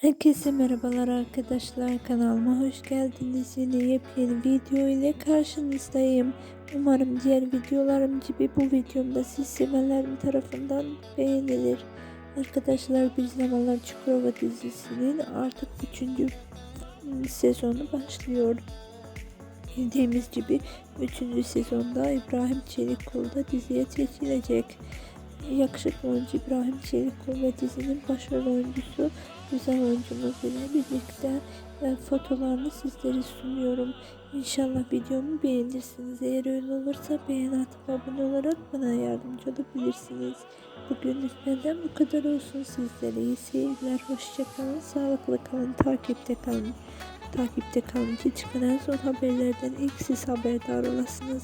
Herkese merhabalar arkadaşlar kanalıma hoş geldiniz yine yepyeni video ile karşınızdayım umarım diğer videolarım gibi bu videomda siz sevenlerim tarafından beğenilir arkadaşlar bir zamanlar Çukurova dizisinin artık 3. sezonu başlıyor bildiğimiz gibi 3. sezonda İbrahim Çelikkol da diziye seçilecek yakışıklı oyuncu İbrahim Çelikkol ve dizinin başrol oyuncusu güzel oyuncumuz ile birlikte e, fotolarını sizlere sunuyorum. İnşallah videomu beğenirsiniz. Eğer öyle olursa beğen atıp abone olarak bana yardımcı olabilirsiniz. Bugünlük benden bu kadar olsun sizlere. iyi seyirler. Hoşçakalın. Sağlıklı kalın. Takipte kalın. Takipte kalın ki çıkan en son haberlerden ilk siz haberdar olasınız.